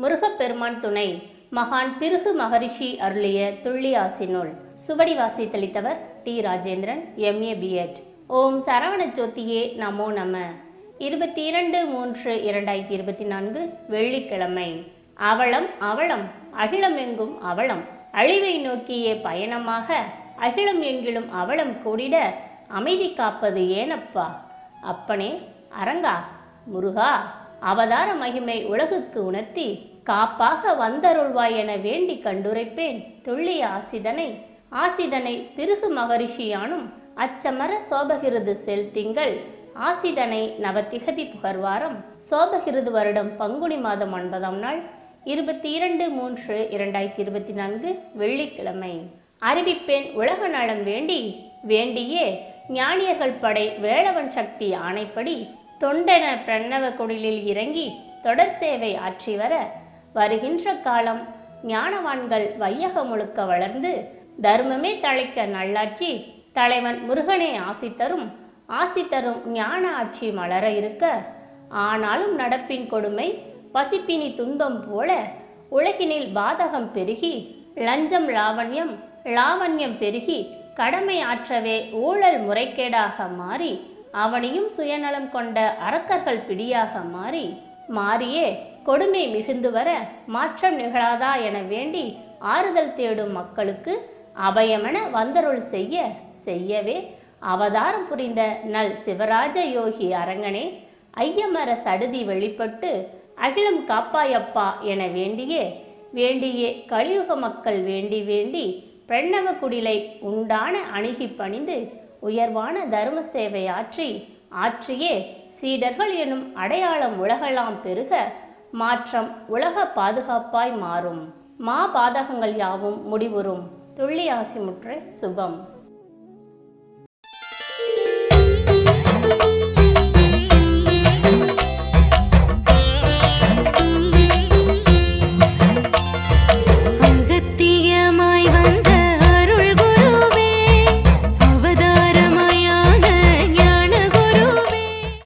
முருகப்பெருமான் துணை மகான் பிருகு மகரிஷி அருளிய துள்ளி ஆசினுள் சுவடி வாசித்தளித்தவர் டி. ராஜேந்திரன் எம்ஏ பிஎட் ஓம் சரவண ஜோதியே நமோ நம. இருபத்தி இரண்டு மூன்று இரண்டாயிரத்தி இருபத்தி நான்கு வெள்ளிக்கிழமை. அவளம் அவளம் அகிலம் எங்கும் அவளம் அழிவை நோக்கிய பயணமாக அகிலம் எங்கிலும் அவளம் கூடிட அமைதி காப்பது ஏனப்பா? அப்பனே அரங்கா முருகா. அவதார மகிமை உலகுக்கு உணர்த்தி காப்பாக வந்தருள்வாய் என வேண்டி கண்டுரைப்பேன் துள்ளிய ஆசிதனை. ஆசிதனை திருகு மகரிஷியானும் அச்சமர சோபகிருது செல்திங்கள். ஆசிதனை நவதிகதி புகர்வாரம். சோபகிருது வருடம் பங்குனி மாதம் ஒன்பதாம் நாள் இருபத்தி இரண்டு மூன்று இரண்டாயிரத்தி இருபத்தி நான்கு வெள்ளிக்கிழமை. அறிவிப்பேன் உலக நலம் வேண்டி வேண்டியே ஞானியர்கள் படை வேளவன் சக்தி ஆணைப்படி தொண்டென பிரணவ குடிலில் இறங்கி தொடர் சேவை ஆற்றி வர வருகின்ற காலம் ஞானவான்கள் வையகம் முழுக்க வளர்ந்து தர்மமே தழைக்க நல்லாட்சி தலைவன் முருகனே ஆசி தரும் ஆசி தரும் ஞான ஆட்சி மலர இருக்க. ஆனாலும் நடப்பின் கொடுமை பசிப்பினி துன்பம் போல உலகினில் பாதகம் பெருகி லஞ்சம் லாவண்யம் லாவண்யம் பெருகி கடமை ஆற்றவே ஊழல் முறைகேடாக மாறி அவனையும் சுயநலம் கொண்ட அரக்கர்கள் பிடியாக மாறி மாறியே கொடுமை மிகுந்து வர மாற்றம் நிகழாதா என வேண்டி ஆறுதல் தேடும் மக்களுக்கு அபயமென வந்தருள் செய்ய செய்யவே அவதாரம் புரிந்த நல் சிவராஜ யோகி அரங்கனே ஐயமர சடுதி வெளிப்பட்டு அகிலம் காப்பாயப்பா என வேண்டியே வேண்டியே கலியுக மக்கள் வேண்டி வேண்டி பிரணவ குடிலை உண்டான அணுகி பணிந்து உயர்வான தர்ம சேவை ஆற்றி ஆற்றியே சீடர்கள் எனும் அடையாளம் உலகெல்லாம் பெருக மாற்றம் உலக பாதுகாப்பாய் மாறும். மா பாதகங்கள் யாவும் முடிவுறும். துள்ளி ஆசிமுற்ற சுபம்.